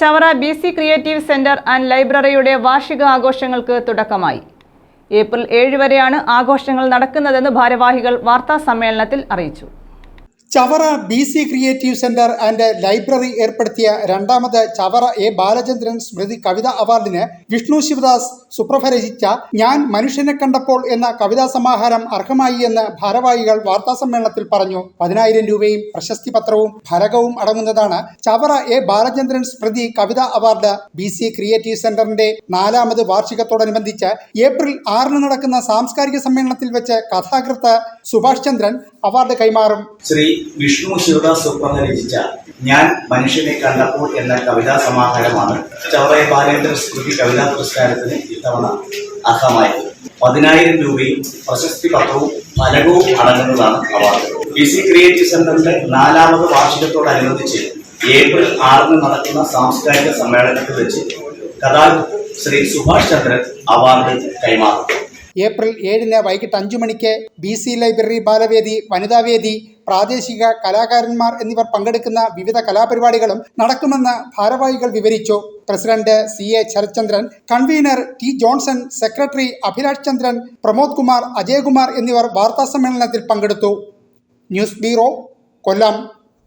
Chavara B C creative centre and ലൈബ്രറിയുടെ വാർഷിക ആഘോഷങ്ങൾക്ക് തുടക്കമായി. ഏപ്രിൽ ഏഴ് വരെയാണ് ആഘോഷങ്ങൾ നടക്കുന്നതെന്ന് ഭാരവാഹികൾ വാർത്താ സമ്മേളനത്തിൽ അറിയിച്ചു. Chavara B C creative centre and library ഏർപ്പെടുത്തിയ രണ്ടാമത് ചവറ എ ബാലചന്ദ്രൻ സ്മൃതി കവിതാ അവാർഡിന് വിഷ്ണു ശിവദാസ് സുപ്രഭ രചിച്ച ഞാൻ മനുഷ്യനെ കണ്ടപ്പോൾ എന്ന കവിതാ സമാഹാരം അർഹമായി എന്ന് ഭാരവാഹികൾ വാർത്താസമ്മേളനത്തിൽ പറഞ്ഞു. പതിനായിരം രൂപയും പ്രശസ്തി പത്രവും ഫലകവും അടങ്ങുന്നതാണ് ചവറ എ ബാലചന്ദ്രൻ സ്മൃതി കവിതാ അവാർഡ്. ബി സി ക്രിയേറ്റീവ് സെന്ററിന്റെ നാലാമത് വാർഷികത്തോടനുബന്ധിച്ച് ഏപ്രിൽ ആറിന് നടക്കുന്ന സാംസ്കാരിക സമ്മേളനത്തിൽ വെച്ച് കഥാകൃത്ത് സുഭാഷ് ചന്ദ്രൻ അവാർഡ് കൈമാറും. ശ്രീ വിഷ്ണു ശിവദാസ് ഒപ്പം രചിച്ച ഞാൻ മനുഷ്യനെ കണ്ടപ്പോൾ എന്ന കവിതാ സമാഹാരമാണ് ചവറയ ബാലേന്ദ്ര സ്മൃതി കവിതാ പുരസ്കാരത്തിന് ഇത്തവണ അർഹമായത്. പതിനായിരം രൂപയും പ്രശസ്തി പത്രവും ഫലകവും അടങ്ങുന്നതാണ് അവാർഡ്. ബി സി ക്രിയേറ്റീവ് സെന്ററിന്റെ നാലാമത് വാർഷികത്തോടനുബന്ധിച്ച് ഏപ്രിൽ ആറിന് നടക്കുന്ന സാംസ്കാരിക സമ്മേളനത്തിൽ വെച്ച് കഥാകൃത്ത് ശ്രീ സുഭാഷ് ചന്ദ്രൻ അവാർഡ് കൈമാറും. ഏപ്രിൽ ഏഴിന് വൈകിട്ട് അഞ്ചു മണിക്ക് ബി സി ലൈബ്രറി ബാലവേദി വനിതാവേദി പ്രാദേശിക കലാകാരന്മാർ എന്നിവർ പങ്കെടുക്കുന്ന വിവിധ കലാപരിപാടികളും നടക്കുമെന്ന് ഭാരവാഹികൾ വിവരിച്ചു. President C A Sarathchandran convener T Johnson secretary Abhilash Chandran Pramod Kumar Ajayakumar എന്നിവർ വാർത്താസമ്മേളനത്തിൽ പങ്കെടുത്തു. News bureau Kollam.